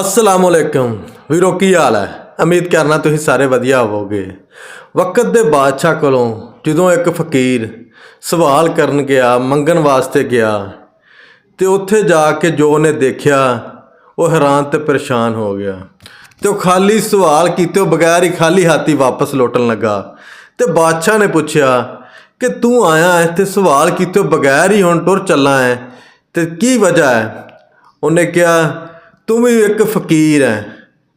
ਅਸਲਾਮ ਅਲੈਕਮ। ਵੀਰੋ, ਕੀ ਹਾਲ ਹੈ? ਉਮੀਦ ਕਰਨਾ ਤੁਸੀਂ ਸਾਰੇ ਵਧੀਆ ਹੋਵੋਗੇ। ਵਕਤ ਦੇ ਬਾਦਸ਼ਾਹ ਕੋਲੋਂ ਜਦੋਂ ਇੱਕ ਫਕੀਰ ਸਵਾਲ ਕਰਨ ਗਿਆ, ਮੰਗਣ ਵਾਸਤੇ ਗਿਆ, ਤੇ ਉੱਥੇ ਜਾ ਕੇ ਜੋ ਉਹਨੇ ਦੇਖਿਆ, ਉਹ ਹੈਰਾਨ ਤੇ ਪਰੇਸ਼ਾਨ ਹੋ ਗਿਆ। ਤੇ ਉਹ ਖਾਲੀ ਸਵਾਲ ਕੀਤੇ, ਉਹ ਬਗੈਰ ਹੀ ਖਾਲੀ ਹਾਥੀ ਵਾਪਸ ਲੋਟਣ ਲੱਗਾ। ਤੇ ਬਾਦਸ਼ਾਹ ਨੇ ਪੁੱਛਿਆ ਕਿ ਤੂੰ ਆਇਆ ਹੈ ਤੇ ਸਵਾਲ ਕੀਤੇ, ਉਹ ਬਗੈਰ ਹੀ ਹੁਣ ਟੁਰ ਚੱਲਾ ਹੈ ਤੇ ਕੀ ਵਜ੍ਹਾ ਹੈ? ਉਹਨੇ ਕਿਹਾ ਤੂੰ ਵੀ ਇੱਕ ਫਕੀਰ ਹੈ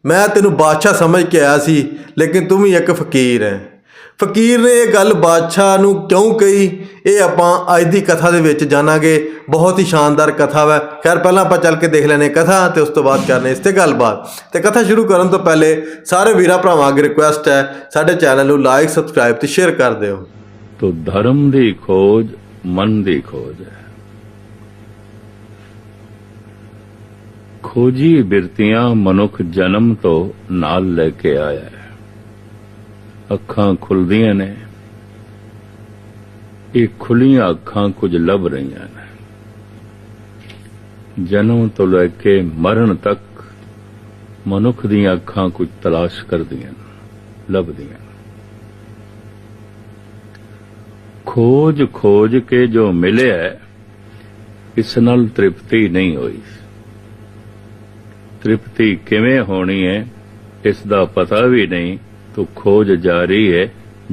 ਮੈਂ ਤੈਨੂੰ ਬਾਦਸ਼ਾਹ ਸਮਝ ਕੇ ਆਇਆ ਸੀ, ਲੇਕਿਨ ਤੂੰ ਵੀ ਇੱਕ ਫਕੀਰ ਹੈ ਫਕੀਰ ਨੇ ਇਹ ਗੱਲ ਬਾਦਸ਼ਾਹ ਨੂੰ ਕਿਉਂ ਕਹੀ? ਇਹ ਆਪਾਂ ਅੱਜ ਦੀ ਕਥਾ ਦੇ ਵਿੱਚ ਜਾਣਾਂਗੇ। ਬਹੁਤ ਹੀ ਸ਼ਾਨਦਾਰ ਕਥਾ ਹੈ ਖੈਰ, ਪਹਿਲਾਂ ਆਪਾਂ ਚੱਲ ਕੇ ਦੇਖ ਲੈਨੇ ਕਥਾ ਤੇ ਉਸ ਤੋਂ ਬਾਅਦ ਕਰਨੇ ਇਸ ਤੇ ਗੱਲਬਾਤ। ਤੇ ਕਥਾ ਸ਼ੁਰੂ ਕਰਨ ਤੋਂ ਪਹਿਲੇ ਸਾਰੇ ਵੀਰਾਂ ਭਰਾਵਾਂ ਅੱਗੇ ਰਿਕੁਐਸਟ ਹੈ, ਸਾਡੇ ਚੈਨਲ ਨੂੰ ਲਾਈਕ ਸਬਸਕ੍ਰਾਈਬ ਤੇ ਸ਼ੇਅਰ ਕਰ ਦਿਓ। ਤੋ ਧਰਮ ਦੀ ਖੋਜ, ਮਨ ਦੀ ਖੋਜ ਹੈ। ਖੋਜੀ ਬਿਰਤੀਆਂ ਮਨੁੱਖ ਜਨਮ ਤੋਂ ਨਾਲ ਲੈ ਕੇ ਆਇਆ ਹੈ। ਅੱਖਾਂ ਖੁੱਲਦੀਆਂ ਨੇ। ਇਹ ਖੁੱਲੀਆਂ ਅੱਖਾਂ ਕੁਝ ਲੱਭ ਰਹੀਆਂ ਨੇ। ਜਨਮ ਤੋਂ ਲੈ ਕੇ ਮਰਨ ਤੱਕ ਮਨੁੱਖ ਦੀਆਂ ਅੱਖਾਂ ਕੁਝ ਤਲਾਸ਼ ਕਰਦੀਆਂ ਲੱਭਦੀਆਂ ਖੋਜ ਖੋਜ ਕੇ ਜੋ ਮਿਲਿਆ, ਇਸ ਨਾਲ ਤ੍ਰਿਪਤੀ ਨਹੀਂ ਹੋਈ। ਤ੍ਰਿਪਤੀ ਕਿਵੇਂ ਹੋਣੀ ਹੈ, ਇਸ ਦਾ ਪਤਾ ਵੀ ਨਹੀਂ। ਤੂੰ ਖੋਜ ਜਾਰੀ ਹੈ,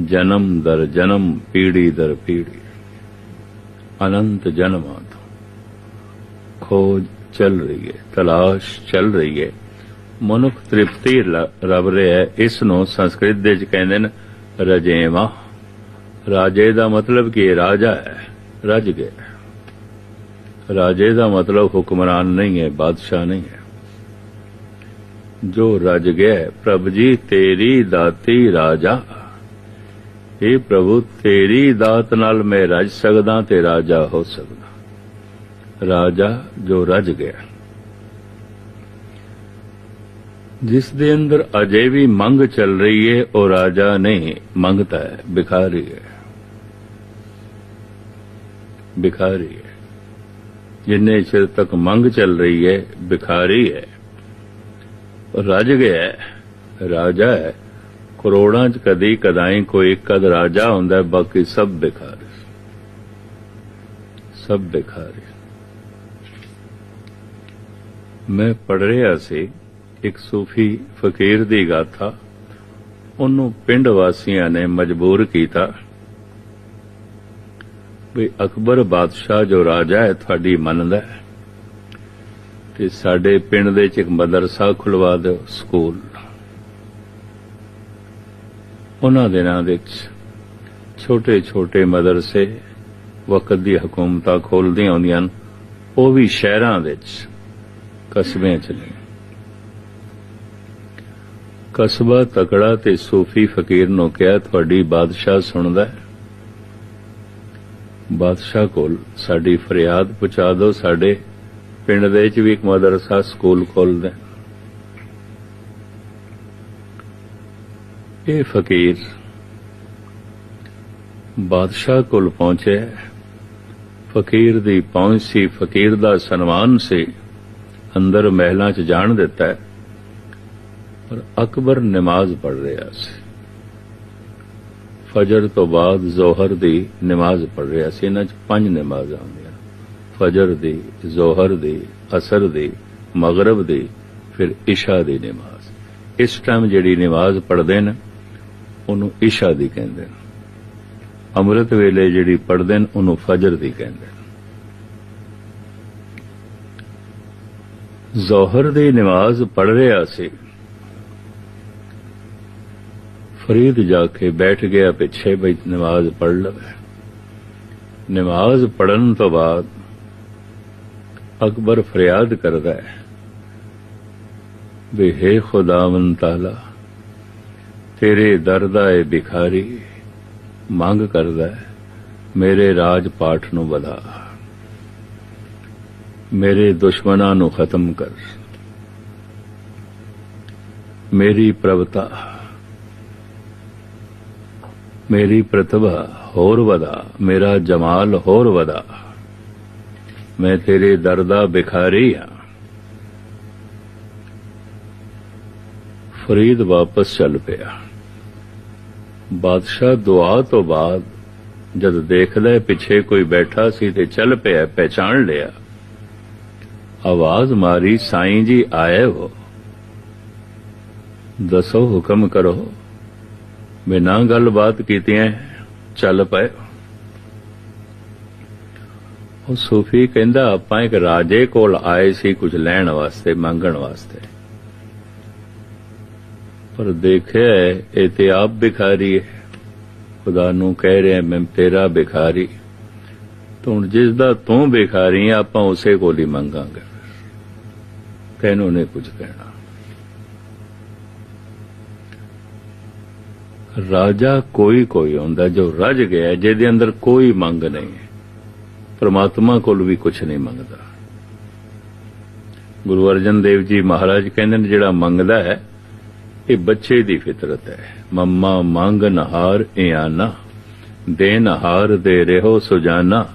ਜਨਮ ਦਰ ਜਨਮ, ਪੀੜੀ ਦਰ ਪੀੜੀ। ਅਨੰਤ ਜਨਮਾਂ ਤੋਂ। ਖੋਜ ਚੱਲ ਰਹੀ ਹੈ, ਤਲਾਸ਼ ਚੱਲ ਰਹੀ ਹੈ। ਮਨੁੱਖ ਤ੍ਰਿਪਤੀ ਲ- ਲੱਭ ਰਿਹਾ ਹੈ, ਇਸ ਨੂੰ ਸੰਸਕ੍ਰਿਤ ਦੇ ਵਿੱਚ ਕਹਿੰਦੇ ਨੇ ਰਜੇਵਾ। ਰਾਜੇ ਦਾ ਮਤਲਬ ਕਿ ਰਾਜਾ ਹੈ, ਰਜ ਗਿਆ। ਰਾਜੇ ਦਾ ਮਤਲਬ ਹੁਕਮਰਾਨ ਨਹੀਂ ਹੈ, ਬਾਦਸ਼ਾਹ ਨਹੀਂ ਹੈ। ਜੋ ਰਜ ਗਿਆ ਪ੍ਰਭ ਜੀ ਤੇਰੀ ਦਾਤੀ ਰਾਜਾ। ਇਹ ਪ੍ਰਭੂ, ਤੇਰੀ ਦਾਤ ਨਾਲ ਮੈਂ ਰਜ ਸਕਦਾ ਤੇ ਰਾਜਾ ਹੋ ਸਕਦਾ। ਰਾਜਾ ਜੋ ਰਜ ਗਿਆ। ਜਿਸ ਦੇ ਅੰਦਰ ਅਜੇ ਵੀ ਮੰਗ ਚੱਲ ਰਹੀ ਹੈ ਉਹ ਰਾਜਾ ਨਹੀਂ ਮੰਗਤਾ ਹੈ, ਭਿਖਾਰੀ ਹੈ। ਭਿਖਾਰੀ ਹੈ। ਜਿੰਨੇ ਚਿਰ ਤੱਕ ਮੰਗ ਚੱਲ ਰਹੀ ਹੈ ਭਿਖਾਰੀ ਹੈ। ਰਜ ਗਿਆ ਰਾਜਾ ਹੈ। ਕਰੋੜਾਂ ਚ ਕਦੀ ਕਦਾਈ ਕੋਈ ਇੱਕ ਅਦ ਰਾਜਾ ਹੁੰਦਾ ਬਾਕੀ ਸਭ ਭਿਖਾਰੀ ਸਭ ਭਿਖਾਰੀ ਮੈਂ ਪੜ ਰਿਹਾ ਸੀ, ਇੱਕ ਸੂਫੀ ਫਕੀਰ ਦੀ ਗਾਥਾ। ਉਹਨੂੰ ਪਿੰਡ ਵਾਸੀਆਂ ਨੇ ਮਜਬੂਰ ਕੀਤਾ ਵੀ ਅਕਬਰ ਬਾਦਸ਼ਾਹ ਜੋ ਰਾਜਾ ਹੈ, ਤੁਹਾਡੀ ਮੰਨਦਾ ਹੈ। ਤੇ ਸਾਡੇ ਪਿੰਡ ਦੇ ਵਿੱਚ ਇੱਕ ਮਦਰਸਾ ਖੁਲਵਾ ਦਿਓ ਸਕੂਲ। ਉਹਨਾਂ ਦਿਨਾਂ ਦੇ ਵਿੱਚ ਛੋਟੇ ਛੋਟੇ ਮਦਰਸੇ ਵਕਤ ਦੀ ਹਕੂਮਤਾਂ ਖੋਲਦੀਆਂ ਹੁੰਦੀਆਂ ਹਨ। ਉਹ ਵੀ ਸ਼ਹਿਰਾਂ ਦੇ ਵਿੱਚ ਕਸਬਿਆਂ ਚ ਨਹੀਂ ਕਸਬਾ ਤਕੜਾ ਤੇ ਸੂਫੀ ਫਕੀਰ ਨੂੰ ਕਿਹਾ, ਤੁਹਾਡੀ ਬਾਦਸ਼ਾਹ ਸੁਣਦਾ ਹੈ। ਬਾਦਸ਼ਾਹ ਕੋਲ ਸਾਡੀ ਫਰਿਆਦ ਪਹੁੰਚਾ ਦਿਓ, ਸਾਡੇ ਪਿੰਡ ਦੇ ਵਿੱਚ ਵੀ ਇੱਕ ਮਦਰਸਾ, ਸਕੂਲ ਖੋਲਦੇ। ਇਹ ਫਕੀਰ ਬਾਦਸ਼ਾਹ ਕੋਲ ਪਹੁੰਚੇ ਫਕੀਰ ਦੀ ਪਹੁੰਚ ਸੀ, ਫਕੀਰ ਦਾ ਸਨਮਾਨ ਸੀ। ਅੰਦਰ ਮਹਿਲਾਂ 'ਚ ਜਾਣ ਦਿੱਤਾ। ਹੈ ਪਰ ਅਕਬਰ ਨਮਾਜ਼ ਪੜ ਰਿਹਾ ਸੀ। ਫਜਰ ਤੋਂ ਬਾਅਦ ਜ਼ੋਹਰ ਦੀ ਨਮਾਜ਼ ਪੜ ਰਿਹਾ ਸੀ। ਇਹਨਾਂ 'ਚ ਪੰਜ ਨਮਾਜ਼ਾਂ ਹੁੰਦੀਆਂ। ਫਜਰ ਦੀ, ਜ਼ੋਹਰ ਦੀ, ਅਸਰ ਦੀ, ਮਗਰਬ ਦੀ, ਫਿਰ ਇਸ਼ਾ ਦੀ ਨਮਾਜ਼। ਇਸ ਟਾਈਮ ਜਿਹੜੀ ਨਮਾਜ਼ ਪੜਦੇ ਨੇ, ਉਹਨੂੰ ਇਸ਼ਾ ਦੀ ਕਹਿੰਦੇ ਨੇ। ਅੰਮ੍ਰਿਤ ਵੇਲੇ ਜਿਹੜੀ ਪੜਦੇ ਨੇ, ਉਹਨੂੰ ਫਜਰ ਦੀ ਕਹਿੰਦੇ ਨੇ। ਜ਼ੋਹਰ ਦੀ ਨਮਾਜ਼ ਪੜ ਰਿਹਾ ਸੀ। ਫਰੀਦ ਜਾ ਕੇ ਬੈਠ ਗਿਆ, ਪਿੱਛੇ ਬਈ ਨਮਾਜ਼ ਪੜ ਲਵੇ। ਨਮਾਜ਼ ਪੜਨ ਤੋਂ ਬਾਅਦ ਅਕਬਰ ਫਰਿਆਦ ਕਰਦਾ ਹੈ। ਵੀ ਹੈ ਖੁਦਾਵੰ ਤਾਲਾ, ਤੇਰੇ ਦਰ ਦਾ ਏ ਭਿਖਾਰੀ, ਮੰਗ ਕਰਦਾ ਹੈ, ਮੇਰੇ ਰਾਜ ਪਾਠ ਨੂੰ ਵਧਾ। ਮੇਰੇ ਦੁਸ਼ਮਣਾਂ ਨੂੰ ਖਤਮ ਕਰ। ਮੇਰੀ ਪ੍ਰਭਤਾ ਮੇਰੀ ਪ੍ਰਤਿਭਾ ਹੋਰ ਵਧਾ, ਮੇਰਾ ਜਮਾਲ ਹੋਰ ਵਧਾ। ਮੈਂ ਤੇਰੇ ਦਰ ਦਾ ਭਿਖਾਰੀ ਹਾਂ। ਫਰੀਦ ਵਾਪਸ ਚੱਲ ਪਿਆ। ਬਾਦਸ਼ਾਹ ਦੁਆ ਤੋਂ ਬਾਅਦ ਜਦ ਦੇਖਦਾ ਪਿੱਛੇ ਕੋਈ ਬੈਠਾ ਸੀ ਤੇ ਚੱਲ ਪਿਆ, ਪਹਿਚਾਣ ਲਿਆ। ਆਵਾਜ਼ ਮਾਰੀ, ਸਾਈਂ ਜੀ, ਆਏ ਹੋ। ਦੱਸੋ ਹੁਕਮ ਕਰੋ। ਬਿਨਾਂ ਗੱਲਬਾਤ ਕੀਤੀਆਂ, ਚੱਲ ਪਏ ਉਹ ਸੂਫੀ ਕਹਿੰਦਾ, ਆਪਾਂ ਇੱਕ ਰਾਜੇ ਕੋਲ ਆਏ ਸੀ ਕੁਝ ਲੈਣ ਵਾਸਤੇ, ਮੰਗਣ ਵਾਸਤੇ। ਪਰ ਦੇਖਿਆ, ਇਹ ਤੇ ਆਪ ਭਿਖਾਰੀ ਹੈ। ਖੁਦਾ ਨੂੰ ਕਹਿ ਰਿਹਾ, ਮੈਂ ਤੇਰਾ ਭਿਖਾਰੀ। ਤੂੰ ਜਿਸ ਦਾ ਤੂੰ ਭਿਖਾਰੀ ਆਪਾਂ ਉਸੇ ਕੋਲ ਹੀ ਮੰਗਾਂਗੇ। ਤੈਨੂੰ ਨੇ ਕੁਝ ਕਹਿਣਾ। ਰਾਜਾ ਕੋਈ ਕੋਈ ਹੁੰਦਾ ਜੋ ਰਜ ਗਿਆ, ਜਿਹਦੇ ਅੰਦਰ ਕੋਈ ਮੰਗ ਨਹੀਂ ਹੈ। ਪ੍ਰਮਾਤਮਾ ਕੋਲ ਵੀ ਕੁਝ ਨਹੀਂ ਮੰਗਦਾ। ਗੁਰੂ ਅਰਜਨ ਦੇਵ ਜੀ ਮਹਾਰਾਜ ਕਹਿੰਦੇ ਨੇ, ਜਿਹੜਾ ਮੰਗਦਾ ਹੈ, ਇਹ ਬੱਚੇ ਦੀ ਫਿਤਰਤ ਹੈ। ਮੰਮਾ ਮੰਗ ਨਹਾਰ ਇਆਨਾ ਦੇ ਨਹਾਰ ਦੇ ਰਹੋ ਸੁਜਾਨਾ।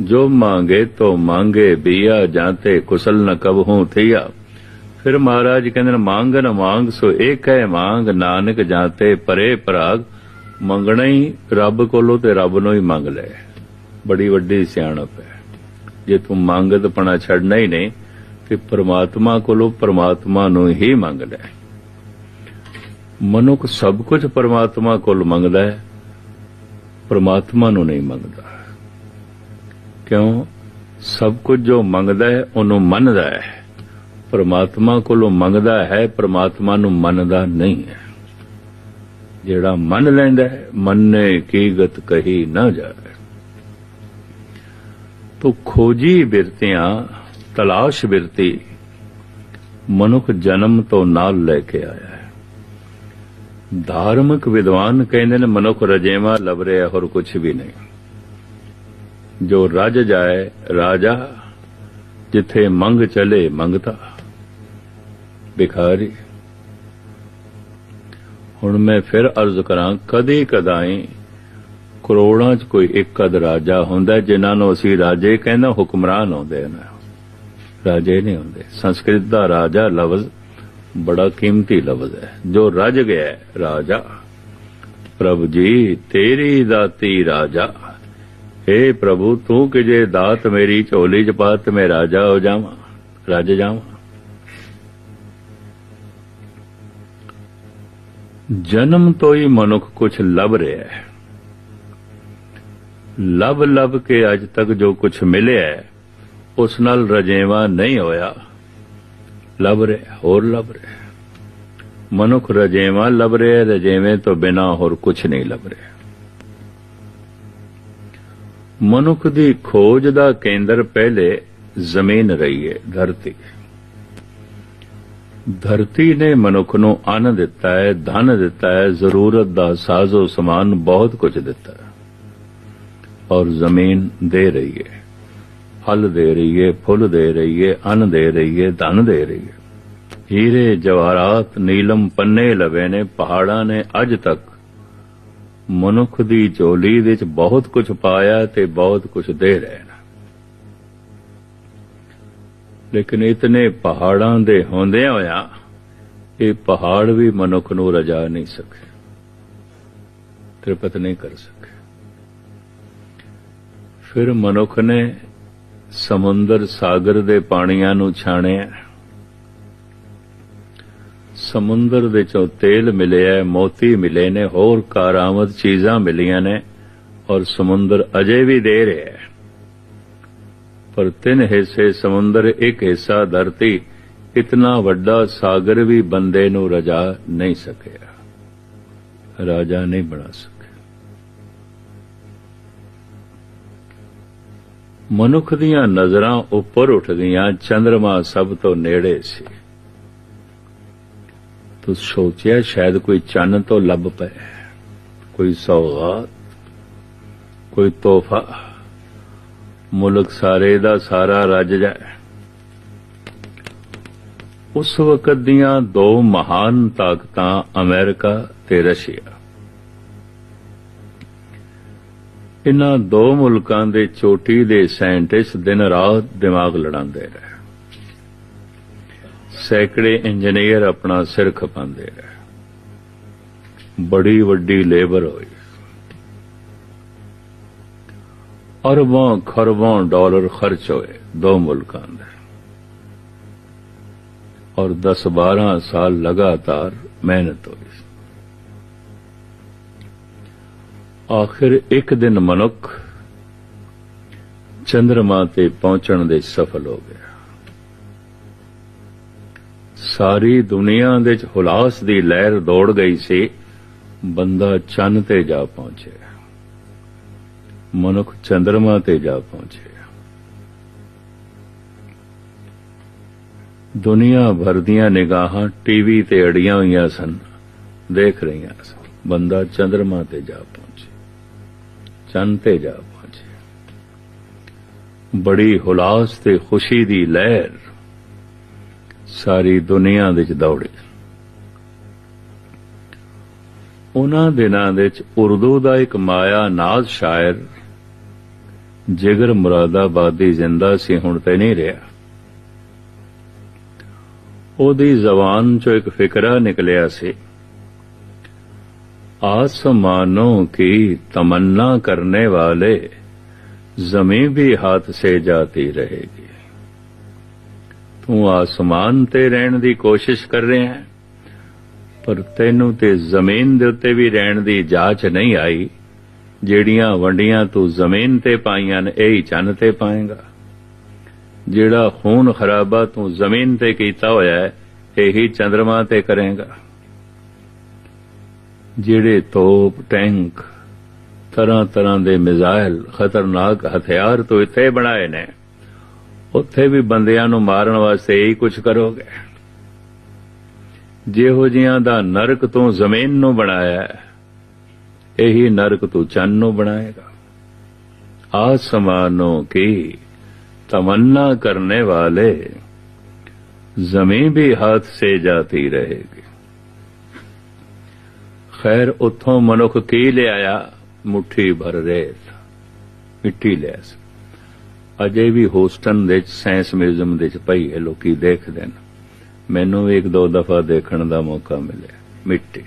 ਜੋ ਮੰਗੇ ਤੋ ਮੰਗੇ, ਬੀਆ ਜਾਂਤੇ ਕੁਸਲ ਨ ਕਬਹੂ ਥੀਆ। ਫਿਰ ਮਹਾਰਾਜ ਕਹਿੰਦੇ ਨੇ, ਮੰਗ ਨ ਮੰਗ ਸੋ ਏਕ ਹੈ ਮੰਗ, ਨਾਨਕ ਜਾਂਤੇ ਪਰੇ ਪਰਾਗ। ਮੰਗਣਾ ਹੀ ਰੱਬ ਕੋਲੋਂ ਤੇ ਰੱਬ ਨੂੰ ਹੀ ਮੰਗ ਲੈ। ਬੜੀ ਵੱਡੀ ਸਿਆਣਪ ਹੈ। ਜੇ ਤੂੰ ਮੰਗਤਪਣਾ ਛੱਡਣਾ ਹੀ ਨਹੀਂ, ਤੇ ਪ੍ਰਮਾਤਮਾ ਕੋਲੋਂ ਪ੍ਰਮਾਤਮਾ ਨੂੰ ਹੀ ਮੰਗ ਲੈ ਮਨੁੱਖ ਸਭ ਕੁਝ ਪ੍ਰਮਾਤਮਾ ਕੋਲ ਮੰਗਦਾ ਹੈ, ਪ੍ਰਮਾਤਮਾ ਨੂੰ ਨਹੀਂ ਮੰਗਦਾ। ਕਿਉਂ? ਸਭ ਕੁਝ ਜੋ ਮੰਗਦਾ ਹੈ, ਉਹਨੂੰ ਮੰਨਦਾ ਹੈ। ਪ੍ਰਮਾਤਮਾ ਕੋਲੋਂ ਮੰਗਦਾ ਹੈ, ਪ੍ਰਮਾਤਮਾ ਨੂੰ ਮੰਨਦਾ ਨਹੀਂ ਹੈ। ਜਿਹੜਾ ਮੰਨ ਲੈਂਦਾ ਹੈ, ਮੰਨੇ ਕੀ ਗਤ ਕਹੀ ਨਾ ਜਾਏ ਤੋ ਖੋਜੀ ਬਿਰਤੀਆਂ, ਤਲਾਸ਼ ਬਿਰਤੀ, ਮਨੁੱਖ ਜਨਮ ਤੋਂ ਨਾਲ ਲੈ ਕੇ ਆਇਆ ਹੈ। ਧਾਰਮਿਕ ਵਿਦਵਾਨ ਕਹਿੰਦੇ ਨੇ, ਮਨੁੱਖ ਰਜੇਵਾ ਲੱਭ ਰਿਹਾ ਹੋਰ ਕੁਝ ਵੀ ਨਹੀਂ। ਜੋ ਰਜ ਜਾਏ, ਰਾਜਾ, ਜਿੱਥੇ ਮੰਗ ਚਲੇ, ਮੰਗਤਾ। ਬਿਖਾਰੀ ਹੁਣ ਮੈਂ ਫਿਰ ਅਰਜ਼ ਕਰਾਂ, ਕਦੇ ਕਦਾਈ ਕਰੋੜਾਂ 'ਚ ਕੋਈ ਇੱਕ ਅਦ ਰਾਜਾ ਹੁੰਦਾ ਜਿਨ੍ਹਾਂ ਨੂੰ ਅਸੀਂ ਰਾਜੇ ਕਹਿੰਦੇ ਹੁਕਮਰਾਨ ਆਉਂਦੇ ਨੇ ਰਾਜੇ ਨਹੀਂ ਹੁੰਦੇ। ਸੰਸਕ੍ਰਿਤ ਦਾ ਰਾਜਾ ਲਫ਼ਜ਼ ਬੜਾ ਕੀਮਤੀ ਲਫ਼ਜ਼ ਹੈ। ਜੋ ਰਜ ਗਿਆ ਰਾਜਾ। ਪ੍ਰਭੂ ਜੀ, ਤੇਰੀ ਦਾਤੀ ਰਾਜਾ। ਏ ਪ੍ਰਭੂ, ਤੂੰ ਕਿ ਜੇ ਦਾਤ ਮੇਰੀ ਝੋਲੀ ਚ ਪਾ ਤੇ ਮੈਂ ਰਾਜਾ ਹੋ ਜਾਵਾਂ। ਰਾਜ ਜਾਵਾਂ। ਜਨਮ ਤੋਂ ਹੀ ਮਨੁੱਖ ਕੁਝ ਲੱਭ ਰਿਹਾ ਹੈ। ਲੱਭ ਲੱਭ ਕੇ ਅੱਜ ਤੱਕ ਜੋ ਕੁਝ ਮਿਲਿਆ ਉਸ ਨਾਲ ਰਜੇਵਾ ਨਹੀਂ ਹੋਇਆ। ਲੱਭ ਰਿਹਾ, ਹੋਰ ਲੱਭ ਰਿਹਾ। ਮਨੁੱਖ ਰਜੇਵਾ ਲੱਭ ਰਿਹਾ, ਰਜੇਵੇਂ ਤੋਂ ਬਿਨਾ ਹੋਰ ਕੁਝ ਨਹੀਂ ਲੱਭ ਰਿਹਾ। ਮਨੁੱਖ ਦੀ ਖੋਜ ਦਾ ਕੇਂਦਰ ਪਹਿਲੇ ਜ਼ਮੀਨ ਰਹੀ ਹੈ, ਧਰਤੀ। ਧਰਤੀ ਨੇ ਮਨੁੱਖ ਨੂੰ ਅੰਨ ਦਿੱਤਾ ਹੈ, ਧਨ ਦਿੱਤਾ ਹੈ, ਜ਼ਰੂਰਤ ਦਾ ਸਾਜ਼ੋ ਸਮਾਨ ਬਹੁਤ ਕੁਝ ਦਿੱਤਾ ਹੈ। ਔਰ ਜ਼ਮੀਨ ਦੇ ਰਹੀ ਹੈ। ਫਲ ਦੇ ਰਹੀ ਹੈ, ਫੁੱਲ ਦੇ ਰਹੀ ਹੈ, ਅੰਨ ਦੇ ਰਹੀ ਹੈ, ਧਨ ਦੇ ਰਹੀ ਹੈ। ਹੀਰੇ, ਜਵਾਹਰਾਤ, ਨੀਲਮ ਪੰਨੇ ਲਵੇ ਨੇ, ਪਹਾੜਾਂ ਨੇ ਅੱਜ ਤੱਕ ਮਨੁੱਖ ਦੀ ਝੋਲੀ ਵਿੱਚ ਬਹੁਤ ਕੁਝ ਪਾਇਆ ਤੇ ਬਹੁਤ ਕੁਝ ਦੇ ਰਹੇ ਨੇ। ਲੇਕਿਨ ਇਤਨੇ ਪਹਾੜਾਂ ਦੇ ਹੁੰਦਿਆਂ ਹੋਇਆ ਇਹ ਪਹਾੜ ਵੀ ਮਨੁੱਖ ਨੂੰ ਰਜਾ ਨਹੀਂ ਸਕੇ। ਤ੍ਰਿਪਤ ਨਹੀਂ ਕਰ ਸਕੇ। ਫਿਰ ਮਨੁੱਖ ਨੇ ਸਮੁੰਦਰ ਸਾਗਰ ਦੇ ਪਾਣੀਆਂ ਨੂੰ ਛਾਣਿਆ। ਸਮੁੰਦਰ ਵਿੱਚੋਂ ਤੇਲ ਮਿਲਿਆ ਮੋਤੀ ਮਿਲੇ ਨੇ, ਹੋਰ ਕਾਰਾਮਦ ਚੀਜ਼ਾਂ ਮਿਲੀਆਂ ਨੇ ਔਰ ਸਮੁੰਦਰ ਅਜੇ ਵੀ ਦੇ ਰਿਹਾ ਹੈ। ਪਰ ਤਿੰਨ ਹਿੱਸੇ ਸਮੁੰਦਰ, ਇੱਕ ਹਿੱਸਾ ਧਰਤੀ, ਇਤਨਾ ਵੱਡਾ ਸਾਗਰ ਵੀ ਬੰਦੇ ਨੂੰ ਰਜਾ ਨਹੀਂ ਸਕਿਆ। ਰਾਜਾ ਨਹੀਂ ਬਣਾ ਸਕਿਆ। ਮਨੁੱਖ ਦੀਆਂ ਨਜ਼ਰਾਂ ਉੱਪਰ ਉੱਠਦੀਆਂ ਚੰ드ਰਮਾ ਸਭ ਤੋਂ ਨੇੜੇ ਸੀ। ਤੂੰ ਸੋਚਿਆ ਸ਼ਾਇਦ ਕੋਈ ਚੰਨ ਤੋਂ ਲੱਭ ਪਏ। ਕੋਈ ਸੌਗਾਤ, ਕੋਈ ਤੋਹਫਾ। ਮੁਲਕ ਸਾਰੇ ਦਾ ਸਾਰਾ ਰੱਜ ਜਾਏ। ਉਸ ਵਕਤ ਦੀਆਂ ਦੋ ਮਹਾਨ ਤਾਕਤਾਂ ਅਮਰੀਕਾ ਤੇ ਰਸ਼ੀਆ। ਇਨ੍ਹਾਂ ਦੋ ਮੁਲਕਾਂ ਦੇ ਚੋਟੀ ਦੇ ਸਾਇੰਟਿਸਟ ਦਿਨ ਰਾਤ ਦਿਮਾਗ ਲੜਾਉਂਦੇ ਰਹੇ। ਸੈਂਕੜੇ ਇੰਜੀਨੀਅਰ ਆਪਣਾ ਸਿਰ ਖਪਾਉਂਦੇ ਰਹੇ। ਬੜੀ ਵੱਡੀ ਲੇਬਰ ਹੋਈ। ਅਰਬਾਂ ਖਰਬਾਂ ਡਾਲਰ ਖਰਚ ਹੋਏ ਦੋ ਮੁਲਕਾਂ ਦੇ। ਔਰ 10 12 ਸਾਲ ਲਗਾਤਾਰ ਮਿਹਨਤ ਆਖਿਰ ਇੱਕ ਦਿਨ ਮਨੁੱਖ ਚੰਦਰਮਾ ਤੇ ਪਹੁੰਚਣ ਦੇ ਸਫਲ ਹੋ ਗਿਆ। ਸਾਰੀ ਦੁਨੀਆ ਦੇ ਵਿੱਚ ਹੁਲਾਸ ਦੀ ਲਹਿਰ ਦੌੜ ਗਈ ਸੀ, ਬੰਦਾ ਚੰਨ ਤੇ ਜਾ ਪਹੁੰਚਿਆ। ਮਨੁੱਖ ਚੰਦਰਮਾ ਤੇ ਜਾ ਪਹੁੰਚਿਆ। ਦੁਨੀਆ ਭਰ ਦੀਆਂ ਨਿਗਾਹਾਂ ਟੀਵੀ ਤੇ ਅੜੀਆਂ ਹੋਈਆਂ ਸਨ, ਦੇਖ ਰਹੀਆਂ ਸਨ, ਬੰਦਾ ਚੰਦਰਮਾ ਤੇ ਜਾ ਚੰਨ ਤੇ ਜਾ ਪਹੁੰਚੇ। ਬੜੀ ਹੁਲਾਸ ਤੇ ਖੁਸ਼ੀ ਦੀ ਲਹਿਰ ਸਾਰੀ ਦੁਨੀਆ ਵਿੱਚ ਦੌੜੀ। ਉਹਨਾਂ ਦਿਨਾਂ ਵਿੱਚ ਉਰਦੂ ਦਾ ਇੱਕ ਮਾਇਆ ਨਾਜ਼ ਸ਼ਾਇਰ ਜਿਗਰ ਮੁਰਾਦਾਬਾਦੀ ਜ਼ਿੰਦਾ ਸੀ, ਹੁਣ ਤੇ ਨਹੀਂ ਰਿਹਾ। ਉਹਦੀ ਜ਼ਬਾਨ ਚੋਂ ਇੱਕ ਫਿਕਰਾ ਨਿਕਲਿਆ ਸੀ। आसमानों की तमन्ना करने वाले जमी भी ਹੱਥ ਸੇ ਜਾਤੀ ਰਹੇਗੀ ਤੂੰ ਆਸਮਾਨ ਤੇ ਰਹਿਣ ਦੀ ਕੋਸ਼ਿਸ਼ ਕਰ ਰਿਹਾ ਹੈ ਪਰ ਤੈਨੂੰ ਤੇ ਜ਼ਮੀਨ ਦੇ ਉੱਤੇ ਵੀ ਰਹਿਣ ਦੀ ਜਾਚ ਨਹੀਂ ਆਈ ਜਿਹੜੀਆਂ ਵੰਡੀਆਂ ਤੂੰ ਜ਼ਮੀਨ ਤੇ ਪਾਈਆਂ ਨੇ ਇਹ ਹੀ ਚੰਨ ਤੇ ਪਾਏਗਾ ਜਿਹੜਾ ਖੂਨ ਖਰਾਬਾ ਤੂੰ ਜ਼ਮੀਨ ਤੇ ਕੀਤਾ ਹੋਇਆ ਹੈ ਇਹੀ ਚੰ드ਰਮਾ ਤੇ ਕਰੇਗਾ ਜਿਹੜੇ ਤੋਪ, ਟੈਂਕ, ਤਰ੍ਹਾਂ ਤਰ੍ਹਾਂ ਦੇ ਮਿਜ਼ਾਈਲ ਖਤਰਨਾਕ ਹਥਿਆਰ ਤੋਂ ਇੱਥੇ ਬਣਾਏ ਨੇ। ਉੱਥੇ ਵੀ ਬੰਦਿਆਂ ਨੂੰ ਮਾਰਨ ਵਾਸਤੇ ਇਹੀ ਕੁਝ ਕਰੋਗੇ? ਜਿਹੋ ਜਿਹਾਂ ਦਾ ਨਰਕ ਤੋਂ ਜ਼ਮੀਨ ਨੂੰ ਬਣਾਇਆ ਇਹੀ ਨਰਕ ਤੋਂ ਚੰਨ ਨੂੰ ਬਣਾਏਗਾ। ਆਸਮਾਨੋਂ ਕੀ ਤਮੰਨਾ ਕਰਨੇ ਵਾਲੇ ਜ਼ਮੀਨ ਵੀ ਹੱਥ ਸੇ ਜਾਤੀ ਰਹੇਗੀ। ਖੈਰ, ਉਥੋਂ ਮਨੁੱਖ ਕੀ ਲਿਆਇਆ? ਮੁਠੀ ਭਰ ਰੇਤ, ਮਿੱਟੀ ਲਿਆ ਸੀ ਅਜੇ ਵੀ ਹੋਸਟਨ ਦੇ ਸਾਇੰਸ ਮਿਊਜ਼ੀਅਮ ਦੇ ਵਿੱਚ ਪਈ ਹੈ, ਲੋਕੀ ਦੇਖਦੇ ਨੇ। ਮੈਨੂੰ ਵੀ ਇੱਕ ਦੋ ਦਫਾ ਦੇਖਣ ਦਾ ਮੌਕਾ ਮਿਲਿਆ। ਮਿੱਟੀ,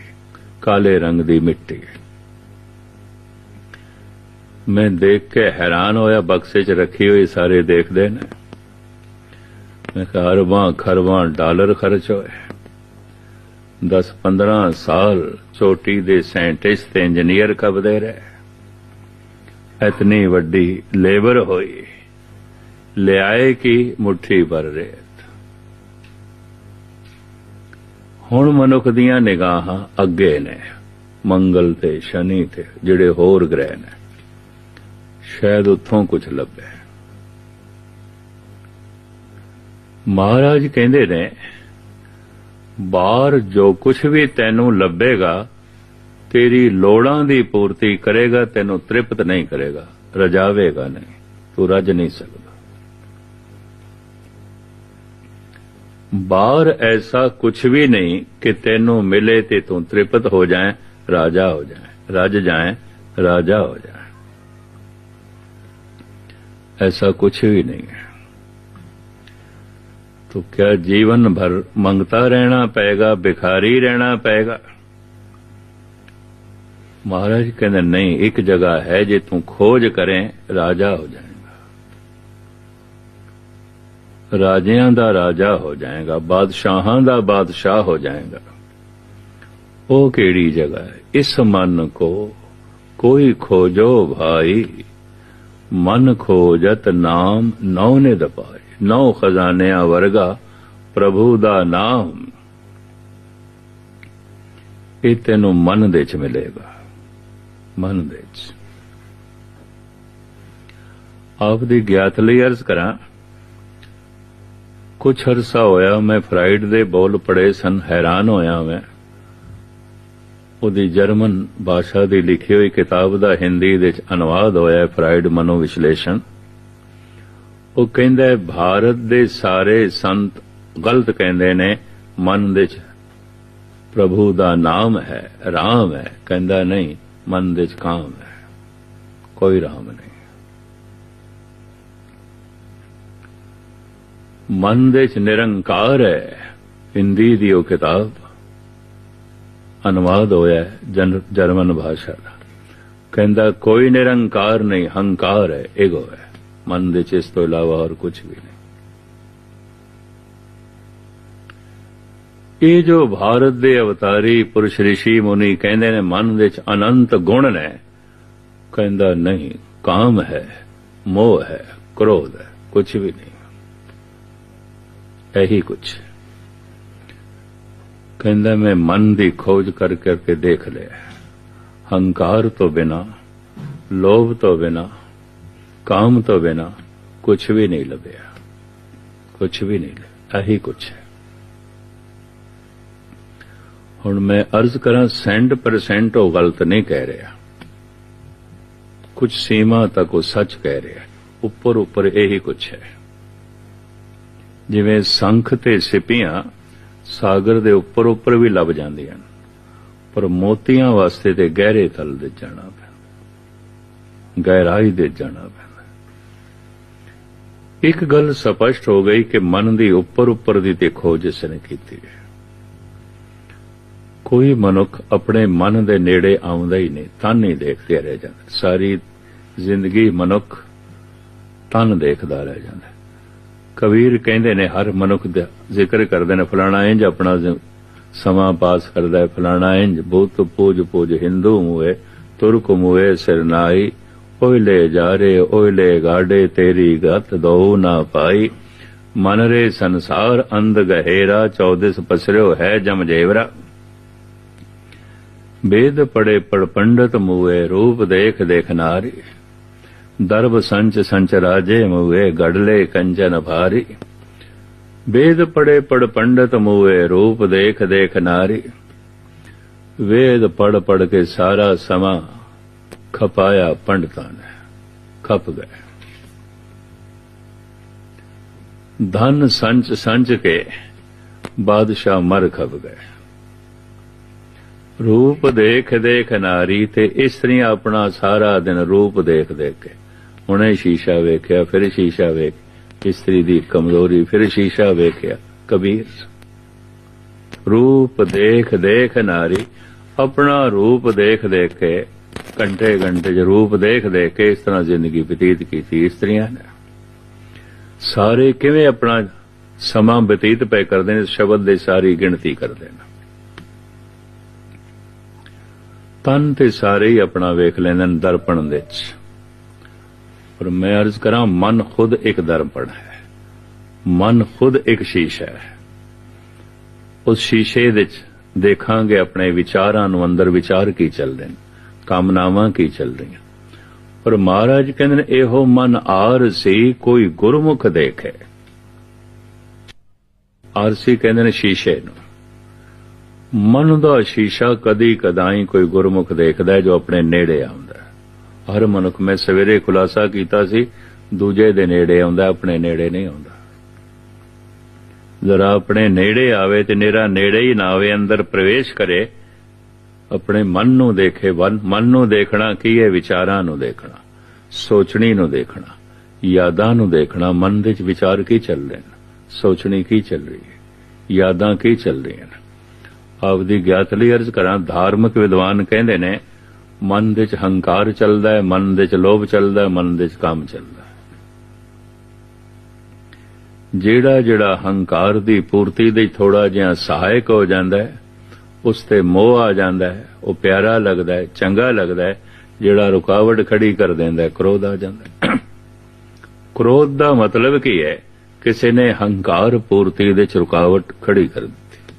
ਕਾਲੇ ਰੰਗ ਦੀ ਮਿੱਟੀ। ਮੈਂ ਦੇਖ ਕੇ ਹੈਰਾਨ ਹੋਇਆ, ਬਕਸੇ 'ਚ ਰੱਖੀ ਹੋਈ ਸਾਰੇ ਦੇਖਦੇ ਨੇ। ਮੈਂ ਕਿਹਾ, ਅਰਬਾਂ ਖਰਬਾਂ ਡਾਲਰ ਖਰਚ ਹੋਏ। 10-15 ਸਾਲ ਚੋਟੀ ਦੇ ਸਾਇੰਟਿਸਟ ਤੇ ਇੰਜੀਨੀਅਰ ਕਬਦੇ ਰਹੇ। ਇਤਨੀ ਵੱਡੀ ਲੇਬਰ ਹੋਈ, ਲਿਆਏ ਕੀ ਮੁਠੀ ਭਰ ਰੇਤ। ਹੁਣ ਮਨੁੱਖ ਦੀਆਂ ਨਿਗਾਹਾਂ ਅੱਗੇ ਨੇ, ਮੰਗਲ ਤੇ ਸ਼ਨੀ ਤੇ ਜਿਹੜੇ ਹੋਰ ਗ੍ਰਹਿ ਨੇ। ਸ਼ਾਇਦ ਉੱਥੋਂ ਕੁਝ ਲੱਭੇ। ਮਹਾਰਾਜ ਕਹਿੰਦੇ ਨੇ ਬਾਹਰ ਜੋ ਕੁਝ ਵੀ ਤੈਨੂੰ ਲੱਭੇਗਾ, ਤੇਰੀ ਲੋੜਾਂ ਦੀ ਪੂਰਤੀ ਕਰੇਗਾ, ਤੈਨੂੰ ਤ੍ਰਿਪਤ ਨਹੀਂ ਕਰੇਗਾ, ਰਜਾਵੇਗਾ ਨਹੀਂ, ਤੂੰ ਰਜ ਨਹੀਂ ਸਕਦਾ। ਬਾਹਰ ਐਸਾ ਕੁਝ ਵੀ ਨਹੀਂ ਕਿ ਤੈਨੂੰ ਮਿਲੇ ਤੇ ਤੂੰ ਤ੍ਰਿਪਤ ਹੋ ਜਾਏ, ਰਾਜਾ ਹੋ ਜਾਏ, ਰਜ ਜਾਏ, ਰਾਜਾ ਹੋ ਜਾਏ। ਐਸਾ ਕੁਝ ਵੀ ਨਹੀਂ ਹੈ। तो क्या जीवन भर मंगता रहना पड़ेगा भिखारी रहना पड़ेगा महाराज कहते नहीं एक जगह है जे तू खोज करें राजा हो जाएगा राजियां दा राजा हो जाएगा बादशाहां दा बादशाह हो जाएगा वो केड़ी जगह है इस मन को कोई खोजो भाई ਮਨ ਖੋਜਤ ਨਾਮ ਨੌ ਨੇ ਦਪਾਏ ਨੌ ਖਜ਼ਾਨਿਆਂ ਵਰਗਾ ਪ੍ਰਭੂ ਦਾ ਨਾਮ ਇਹ ਤੈਨੂੰ ਮਨ ਦੇ ਚ ਮਿਲੇਗਾ ਮਨ ਦੇ ਚ ਆਪ ਦੀ ਗਿਆਤ ਲਈ ਅਰਜ਼ ਕਰਾਂ ਕੁਝ ਅਰਸਾ ਹੋਇਆ ਮੈਂ ਫਰਾਈਡ ਦੇ ਬੋਲ ਪੜੇ ਸਨ ਹੈਰਾਨ ਹੋਇਆ ਮੈਂ ਉਹਦੀ ਜਰਮਨ ਭਾਸ਼ਾ ਦੀ ਲਿਖੀ ਹੋਈ ਕਿਤਾਬ ਦਾ ਹਿੰਦੀ ਦੇ ਵਿੱਚ ਅਨੁਵਾਦ ਹੋਇਆ ਹੈ ਫਰਾਇਡ ਮਨੋ ਵਿਸ਼ਲੇਸ਼ਣ ਉਹ ਕਹਿੰਦਾ ਭਾਰਤ ਦੇ ਸਾਰੇ ਸੰਤ ਗਲਤ ਕਹਿੰਦੇ ਨੇ, ਮਨ ਦੇ ਚ ਪ੍ਰਭੂ ਦਾ ਨਾਮ ਹੈ, ਰਾਮ ਹੈ। ਕਹਿੰਦਾ, ਨਹੀਂ, ਮਨ ਦੇ ਚ ਕਾਮ ਹੈ, ਕੋਈ ਰਾਮ ਨਹੀਂ। ਮਨ ਦੇ ਚ ਨਿਰੰਕਾਰ ਹੈ, ਹਿੰਦੀ ਦੀ ਉਹ ਕਿਤਾਬ ਅਨੁਵਾਦ ਹੋਇਆ ਜਰਮਨ ਭਾਸ਼ਾ ਦਾ। ਕਹਿੰਦਾ, ਕੋਈ ਨਿਰੰਕਾਰ ਨਹੀਂ, ਹੰਕਾਰ ਹੈ ਈਗੋ ਹੈ। ਮਨ ਦੇ ਚ ਇਸ ਤੋਂ ਇਲਾਵਾ ਹੋਰ ਕੁਝ ਵੀ ਨਹੀਂ ਇਹ ਜੋ ਭਾਰਤ ਦੇ ਅਵਤਾਰੀ ਪੁਰਸ਼ ਰਿਸ਼ੀ ਮੁਨੀ ਕਹਿੰਦੇ ਨੇ ਮਨ ਵਿੱਚ ਅਨੰਤ ਗੁਣ ਨੇ ਕਹਿੰਦਾ ਨਹੀਂ ਕਾਮ ਹੈ ਮੋਹ ਹੈ ਕ੍ਰੋਧ ਹੈ ਕੁਝ ਵੀ ਨਹੀਂ ਇਹੀ ਕੁਝ ਕਹਿੰਦਾ ਮੈਂ ਮਨ ਦੀ ਖੋਜ ਕਰ ਕਰਕੇ ਦੇਖ ਲਿਆ ਹੰਕਾਰ ਤੋਂ ਬਿਨਾ ਲੋਭ ਤੋਂ ਬਿਨਾ ਕਾਮ ਤੋਂ ਬਿਨਾ ਕੁਝ ਵੀ ਨਹੀਂ ਲੱਭਿਆ। ਕੁਝ ਵੀ ਨਹੀਂ ਲੱਭਿਆ। ਇਹੀ ਕੁਝ ਹੈ। ਹੁਣ ਮੈਂ ਅਰਜ਼ ਕਰਾਂ 100% ਉਹ ਗਲਤ ਨਹੀਂ ਕਹਿ ਰਿਹਾ। ਕੁਝ ਸੀਮਾ ਤੱਕ ਉਹ ਸੱਚ ਕਹਿ ਰਿਹਾ। ਉੱਪਰ ਉੱਪਰ ਇਹੀ ਕੁਝ ਹੈ। ਜਿਵੇਂ ਸੰਖ ਤੇ ਸਿਪੀਆਂ ਸਾਗਰ ਦੇ ਉੱਪਰ ਉੱਪਰ ਵੀ ਲੱਭ ਜਾਂਦੀਆਂ ਹਨ, ਪਰ ਮੋਤੀਆਂ ਵਾਸਤੇ ਤੇ ਗਹਿਰੇ ਤਲ ਦੇ ਜਾਣਾ ਪੈਂਦਾ। ਗਹਿਰਾਈ ਦੇ ਜਾਣਾ ਪੈਂਦਾ। ਇੱਕ ਗੱਲ ਸਪਸ਼ਟ ਹੋ ਗਈ ਕਿ ਮਨ ਦੀ ਉੱਪਰ ਉੱਪਰ ਦੀ ਤੇ ਖੋਜ ਇਸ ਨੇ ਕੀਤੀ ਹੈ। ਕੋਈ ਮਨੁੱਖ ਆਪਣੇ ਮਨ ਦੇ ਨੇੜੇ ਆਉਂਦਾ ਹੀ ਨਹੀਂ, ਤਨ ਹੀ ਦੇਖਦੇ ਰਹਿ ਜਾਂਦਾ। ਸਾਰੀ ਜ਼ਿੰਦਗੀ ਮਨੁੱਖ ਤਨ ਦੇਖਦਾ ਰਹਿ ਜਾਂਦਾ। ਕਬੀਰ ਕਹਿੰਦੇ ਨੇ, ਹਰ ਮਨੁੱਖ ਦਾ ਜ਼ਿਕਰ ਕਰਦੇ ਨੇ, ਫਲਾਣਾ ਇੰਜ ਆਪਣਾ ਸਮਾਂ ਪਾਸ ਕਰਦਾ ਹੈ, ਫਲਾਣਾ ਇੰਜ, ਬੁੱਤ, ਪੂਜ ਪੂਜ, ਹਿੰਦੂ ਮੂਏ ਤੁਰਕ ਮੂਏ ਸਰਨਾਈ ਓਇਲੇ ਜਾਰੇ ਓਇਲੇ ਗਾੜੇ ਤੇਰੀ ਗਤ ਦੋ ਨਾ ਪਾਈ ਮਨ ਰੇ ਸੰਸਾਰ ਅੰਧ ਗਹਿਰਾ 14 ਪਸਰਿਓ ਹੈ ਜਮ ਜੇਵਰਾ ਵੇਦ ਪੜੇ ਪੜ ਪੰਡਤ ਮੂਏ ਰੂਪ ਦੇਖ ਨਾਰੀ ਦਰਬ ਸੰਚ ਸੰਚ ਰਾਜੇ ਮੂਏ ਗੜਲੇ ਕੰਚਨ ਭਾਰੀ ਵੇਦ ਪੜੇ ਪੜ ਪੰਡਤ ਮੂਏ ਰੂਪ ਦੇਖ ਨਾਰੀ ਵੇਦ ਪੜ ਪੜ ਕੇ ਸਾਰਾ ਸਮਾਂ ਖਪਾਇਆ ਪੰਡਤਾਂ ਨੇ, ਖਪ ਗਏ। ਧਨ ਸੰਚ ਸੰਚ ਕੇ ਬਾਦਸ਼ਾਹ ਮਰ ਖਪ ਗਏ। ਰੂਪ ਦੇਖ ਦੇਖ ਨਾਰੀ ਤੇ ਇਸਤਰੀਆਂ ਆਪਣਾ ਸਾਰਾ ਦਿਨ ਰੂਪ ਦੇਖ ਦੇਖ ਕੇ ਹੁਣੇ ਸ਼ੀਸ਼ਾ ਵੇਖਿਆ, ਫਿਰ ਸ਼ੀਸ਼ਾ ਵੇਖ, ਇਸਤਰੀ ਦੀ ਕਮਜ਼ੋਰੀ, ਫਿਰ ਸ਼ੀਸ਼ਾ ਵੇਖਿਆ, ਕਬੀਰ ਰੂਪ ਦੇਖ ਦੇਖ ਨਾਰੀ ਆਪਣਾ ਰੂਪ ਦੇਖ ਦੇਖ ਕੇ ਘੰਟੇ ਘੰਟੇ ਚ ਰੂਪ ਦੇਖ ਦੇਖ ਕੇ ਇਸ ਤਰ੍ਹਾਂ ਜ਼ਿੰਦਗੀ ਬਤੀਤ ਕੀਤੀ ਇਸਤਰੀਆਂ ਨੇ। ਸਾਰੇ ਕਿਵੇਂ ਆਪਣਾ ਸਮਾਂ ਬਤੀਤ ਪਏ ਕਰਦੇ ਨੇ, ਸ਼ਬਦ ਦੇ ਸਾਰੀ ਗਿਣਤੀ ਕਰਦੇ ਨੇ। ਤਨ ਤੇ ਸਾਰੇ ਹੀ ਆਪਣਾ ਵੇਖ ਲੈਂਦੇ ਨੇ ਦਰਪਣ ਦੇ ਵਿੱਚ। ਪਰ ਮੈਂ ਅਰਜ਼ ਕਰਾਂ, ਮਨ ਖੁਦ ਇੱਕ ਦਰਪਣ ਹੈ। ਮਨ ਖੁਦ ਇੱਕ ਸ਼ੀਸ਼ਾ ਹੈ। ਉਸ ਸ਼ੀਸ਼ੇ ਵਿੱਚ ਦੇਖਾਂਗੇ ਆਪਣੇ ਵਿਚਾਰਾਂ ਨੂੰ, ਅੰਦਰ ਵਿਚਾਰ ਕੀ ਚੱਲਦੇ ਨੇ। ਕਾਮਨਾਵਾਂ ਕੀ ਚੱਲ ਰਹੀਆਂ ਪਰ ਮਹਾਰਾਜ ਕਹਿੰਦੇ ਨੇ, ਇਹੋ ਮਨ ਆਰਸੀ ਕੋਈ ਗੁਰਮੁਖ ਦੇਖੇ। ਆਰਸੀ ਕਹਿੰਦੇ ਨੇ ਸ਼ੀਸ਼ੇ ਨੂੰ। ਮਨ ਦਾ ਸ਼ੀਸ਼ਾ ਕਦੀ ਕਦਾਈ ਕੋਈ ਗੁਰਮੁਖ ਦੇਖਦਾ ਹੈ ਜੋ ਆਪਣੇ ਨੇੜੇ ਆਉਂਦਾ ਹੈ। ਹਰ ਮਨੁੱਖ, ਮੈਂ ਸਵੇਰੇ ਖੁਲਾਸਾ ਕੀਤਾ ਸੀ, ਦੂਜੇ ਦੇ ਨੇੜੇ ਆਉਂਦਾ, ਆਪਣੇ ਨੇੜੇ ਨਹੀਂ ਆਉਂਦਾ। ਜ਼ਰਾ ਆਪਣੇ ਨੇੜੇ ਆਵੇ ਤੇ ਨੇਰਾ ਨੇੜੇ ਹੀ ਨਾ ਆਵੇ, ਅੰਦਰ ਪ੍ਰਵੇਸ਼ ਕਰੇ ਆਪਣੇ ਮਨ ਨੂੰ ਦੇਖੇ ਮਨ ਨੂੰ ਦੇਖਣਾ ਕੀ ਹੈ? ਵਿਚਾਰਾਂ ਨੂੰ ਦੇਖਣਾ, ਸੋਚਣੀ ਨੂੰ ਦੇਖਣਾ, ਯਾਦਾਂ ਨੂੰ ਦੇਖਣਾ। ਮਨ ਦੇ ਵਿੱਚ ਵਿਚਾਰ ਕੀ ਚੱਲ ਰਹੇ ਨੇ? ਸੋਚਣੀ ਕੀ ਚੱਲ ਰਹੀ ਹੈ? ਯਾਦਾਂ ਕੀ ਚੱਲ ਰਹੀਆਂ ਨੇ? ਆਪਦੀ ਗਿਆਤ ਲਈ ਅਰਜ਼ ਕਰਾਂ, ਧਾਰਮਿਕ ਵਿਦਵਾਨ ਕਹਿੰਦੇ ਨੇ, ਮਨ ਦੇ ਚ ਹੰਕਾਰ ਚੱਲਦਾ ਹੈ, ਮਨ ਦੇ ਚ ਲੋਭ ਚੱਲਦਾ ਹੈ, ਮਨ ਦੇ ਚ ਕਾਮ ਚੱਲਦਾ ਹੈ। ਜਿਹੜਾ ਜਿਹੜਾ ਹੰਕਾਰ ਦੀ ਪੂਰਤੀ ਦੇ ਥੋੜਾ ਜਿਹਾ ਸਹਾਇਕ ਹੋ ਜਾਂਦਾ ਹੈ ਉਸ ਤੇ ਮੋਹ ਆ ਜਾਂਦਾ ਹੈ, ਉਹ ਪਿਆਰਾ ਲੱਗਦਾ ਹੈ, ਚੰਗਾ ਲੱਗਦਾ ਹੈ, ਜਿਹੜਾ ਰੁਕਾਵਟ ਖੜੀ ਕਰ ਦਿੰਦਾ ਹੈ, ਕ੍ਰੋਧ ਆ ਜਾਂਦਾ ਹੈ। ਕ੍ਰੋਧ ਦਾ ਮਤਲਬ ਕੀ ਹੈ? ਕਿਸੇ ਨੇ ਹੰਕਾਰ ਪੂਰਤੀ ਦੇ ਚ ਰੁਕਾਵਟ ਖੜੀ ਕਰ ਦਿੱਤੀ।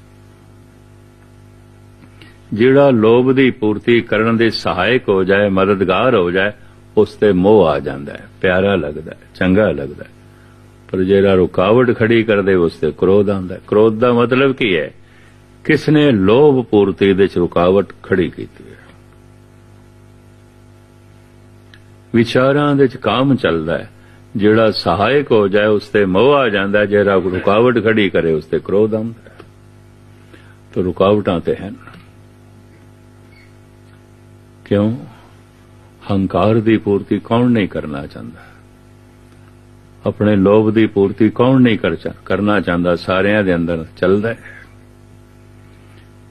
ਜਿਹੜਾ ਲੋਭ ਦੀ ਪੂਰਤੀ ਕਰਨ ਦੇ ਸਹਾਇਕ ਹੋ ਜਾਏ, ਮਦਦਗਾਰ ਹੋ ਜਾਏ ਉਸ ਤੇ ਮੋਹ ਆ ਜਾਂਦਾ ਹੈ, ਪਿਆਰਾ ਲੱਗਦਾ ਹੈ, ਚੰਗਾ ਲੱਗਦਾ ਹੈ। ਪਰ ਜਿਹੜਾ ਰੁਕਾਵਟ ਖੜੀ ਕਰਦੇ ਉਸ ਤੇ ਕ੍ਰੋਧ ਆਉਂਦਾ ਹੈ। ਕ੍ਰੋਧ ਦਾ ਮਤਲਬ ਕੀ ਹੈ? ਕਿਸ ਨੇ ਲੋਭ ਪੂਰਤੀ ਦੇ ਚ ਰੁਕਾਵਟ ਖੜੀ ਕੀਤੀ ਹੈ? ਵਿਚਾਰਾਂ ਦੇ ਚ ਕਾਮ ਚੱਲਦਾ ਹੈ। ਜਿਹੜਾ ਸਹਾਇਕ ਹੋ ਜਾਏ, ਉਸ ਤੇ ਮੋਹ ਆ ਜਾਂਦਾ ਜਿਹੜਾ ਰੁਕਾਵਟ ਖੜੀ ਕਰੇ, ਉਸ ਤੇ ਕ੍ਰੋਧ ਆਉਂਦਾ ਤਾਂ ਰੁਕਾਵਟਾਂ ਤੇ ਹਨ। ਕਿਉਂ? ਹੰਕਾਰ ਦੀ ਪੂਰਤੀ ਕੌਣ ਨਹੀਂ ਕਰਨਾ ਚਾਹੁੰਦਾ? ਆਪਣੇ ਲੋਭ ਦੀ ਪੂਰਤੀ ਕੌਣ ਨਹੀਂ ਕਰਨਾ ਚਾਹੁੰਦਾ? ਸਾਰਿਆਂ ਦੇ ਅੰਦਰ ਚੱਲਦਾ ਹੈ।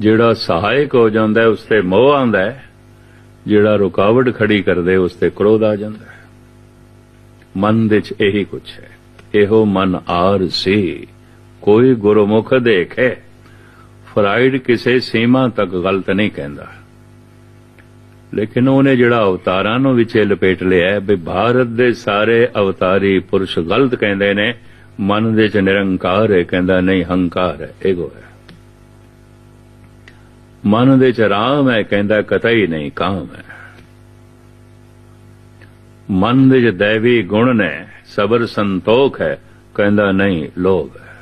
ਜਿਹੜਾ ਸਹਾਇਕ ਹੋ ਜਾਂਦਾ ਹੈ, ਉਸ ਤੇ ਮੋਹ ਆਉਂਦਾ ਹੈ। ਜਿਹੜਾ ਰੁਕਾਵਟ ਖੜੀ ਕਰਦੇ ਉਸ ਤੇ ਕ੍ਰੋਧ ਆ ਜਾਂਦਾ ਮਨ ਦੇ ਚ ਇਹੀ ਕੁਛ ਹੈ। ਇਹੋ ਮਨ ਆਰ ਸੀ। ਕੋਈ ਗੁਰਮੁਖ ਦੇਖੇ। ਫਰਾਇਡ ਕਿਸੇ ਸੀਮਾ ਤੱਕ ਗਲਤ ਨਹੀਂ ਕਹਿੰਦਾ। ਲੇਕਿਨ ਉਹਨੇ ਜਿਹੜਾ ਅਵਤਾਰਾਂ ਨੂੰ ਵਿੱਚੇ ਲਪੇਟ ਲਿਆ ਵੀ ਭਾਰਤ ਦੇ ਸਾਰੇ ਅਵਤਾਰੀ ਪੁਰਸ਼ ਗਲਤ ਕਹਿੰਦੇ ਨੇ ਮਨ ਦੇ ਚ ਨਿਰੰਕਾਰ ਹੈ ਕਹਿੰਦਾ ਨਹੀਂ ਹੰਕਾਰ ਹੈ ਏਗੋ ਹੈ। ਮਨ ਦੇ ਚ ਰਾਮ ਹੈ, ਕਹਿੰਦਾ ਕਤਈ ਨਹੀਂ ਕਾਮ ਹੈ। ਮਨ ਦੇ ਚ ਦੇਵੀ ਗੁਣ ਨੇ, ਸਬਰ ਸੰਤੋਖ ਹੈ, ਕਹਿੰਦਾ ਨਹੀਂ ਲੋਭ ਹੈ।